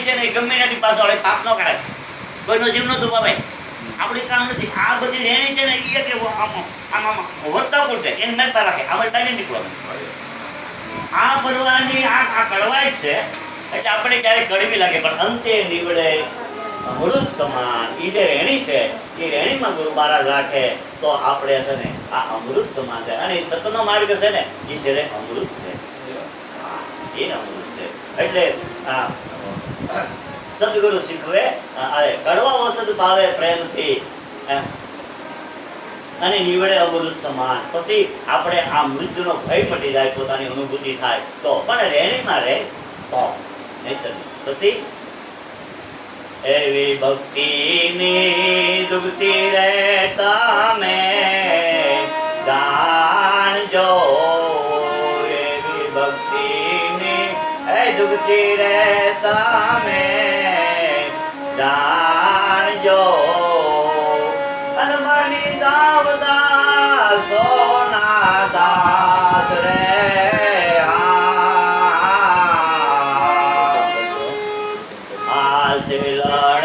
રેણી છે ને ગમે એનાથી પાછો વળે, પાપ ન કરાય. કોઈનો જીવ ન દુભાવે આપણી કામ નથી. આ બધી રહેણી છે ને એ કે આમાં, આમ વર્તા પૂરતે એને મેળતા રાખે. આ વર્તા નીકળવાનું. આ ભરવાની આ આ કડવાય છે, એટલે આપણે ક્યારેક કડવી લાગે. પણ અંતે નીવડે અમૃત સમાન. એ જે રેણી છે એ રેણીમાં ગુરુ મહારાજ રાખે, તો આપણે છે ને આ અમૃત સમાન છે અને સતનો માર્ગ છે ને એ છે અમૃત છે. એ અમૃત છે. એટલે આ સદગુરુ શીખવે આવે કડવા વસત ભાવે પ્રેમથી અને નીવડે અમૃત સમાન. પછી આપણે આ મૃત્યુનો ભય મટી જાય, પોતાની અનુભૂતિ થાય, તો પણ રહેણીમાં રહે તો. નહીંતર નહીં. પછી, એવી ભક્તિની દુખતી રહેતા મેં જાણજો એવી ભક્તિની ડૂબકી રે તમે જાણજો અનમની દાવદા સોના દાસ રે આ. સિલણ